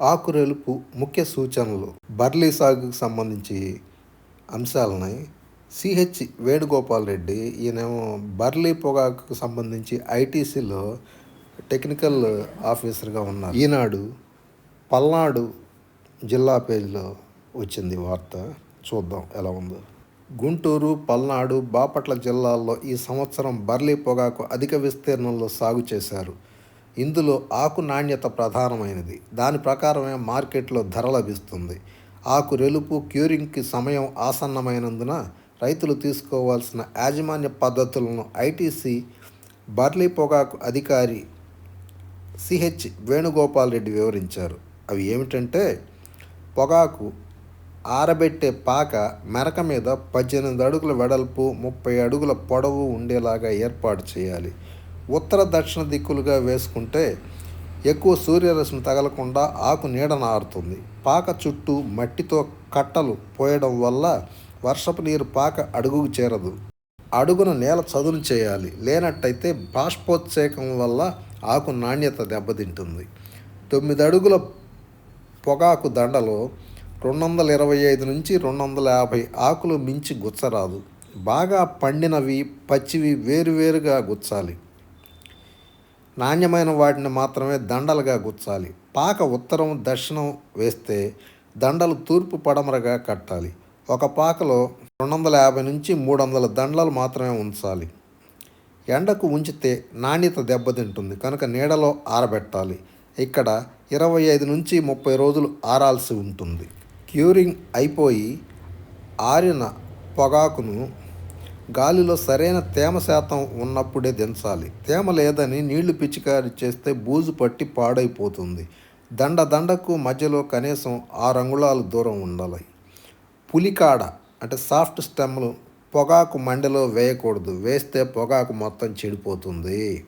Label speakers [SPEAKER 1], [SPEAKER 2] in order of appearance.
[SPEAKER 1] ఆకురెలుపు ముఖ్య సూచనలు బర్లీ సాగుకు సంబంధించి అంశాలని సిహెచ్ వేణుగోపాల్ రెడ్డి ఈయనేమో బర్లీ పొగాకు సంబంధించి ఐటీసీలో టెక్నికల్ ఆఫీసర్గా ఉన్నారు. ఈనాడు పల్నాడు జిల్లా పేజీలో వచ్చింది వార్త. చూద్దాం ఎలా ఉందో. గుంటూరు పల్నాడు బాపట్ల జిల్లాల్లో ఈ సంవత్సరం బర్లీ పొగాకు అధిక విస్తీర్ణంలో సాగు చేశారు. ఇందులో ఆకు నాణ్యత ప్రధానమైనది. దాని ప్రకారమే మార్కెట్లో ధర లభిస్తుంది. ఆకు రెలుపు క్యూరింగ్కి సమయం ఆసన్నమైనందున రైతులు తీసుకోవాల్సిన యాజమాన్య పద్ధతులను ఐటీసీ బర్లీ పొగాకు అధికారి సిహెచ్ వేణుగోపాల్ రెడ్డి వివరించారు. అవి ఏమిటంటే పొగాకు ఆరబెట్టే పాక మెరక మీద పద్దెనిమిది అడుగుల వెడల్పు ముప్పై అడుగుల పొడవు ఉండేలాగా ఏర్పాటు చేయాలి. ఉత్తర దక్షిణ దిక్కులుగా వేసుకుంటే ఎక్కువ సూర్యరశ్మి తగలకుండా ఆకు నీడన ఆరుతుంది పాక చుట్టూ మట్టితో కట్టలు పోయడం వల్ల వర్షపు నీరు పాక అడుగుకు చేరదు. అడుగున నేల చదును చేయాలి. లేనట్టయితే బాష్పోత్సేకం వల్ల ఆకు నాణ్యత దెబ్బతింటుంది. తొమ్మిది అడుగుల పొగాకు దండలో రెండు వందల ఇరవై ఐదు నుంచి రెండు వందల యాభై ఆకులు మించి గుచ్చరాదు. బాగా పండినవి పచ్చివి వేరువేరుగా గుచ్చాలి. నాణ్యమైన వాటిని మాత్రమే దండలుగా గుచ్చాలి. పాక ఉత్తరం దక్షిణం వేస్తే దండలు తూర్పు పడమరగా కట్టాలి. ఒక పాకలో రెండు వందల యాభై నుంచి మూడు వందల దండలు మాత్రమే ఉంచాలి. ఎండకు ఉంచితే నాణ్యత దెబ్బతింటుంది. కనుక నీడలో ఆరబెట్టాలి. ఇక్కడ ఇరవై ఐదు నుంచి ముప్పై రోజులు ఆరాల్సి ఉంటుంది. క్యూరింగ్ అయిపోయి ఆరిన పొగాకును గాలిలో సరైన తేమ శాతం ఉన్నప్పుడే దించాలి. తేమ లేదని నీళ్ళు పిచికారి చేస్తే బూజు పట్టి పాడైపోతుంది. దండ దండకు మధ్యలో కనీసం ఆరు అంగుళాల దూరం ఉండాలి. పులికాడ అంటే సాఫ్ట్ స్టెమ్లు పొగాకు మండలో వేయకూడదు. వేస్తే పొగాకు మొత్తం చెడిపోతుంది.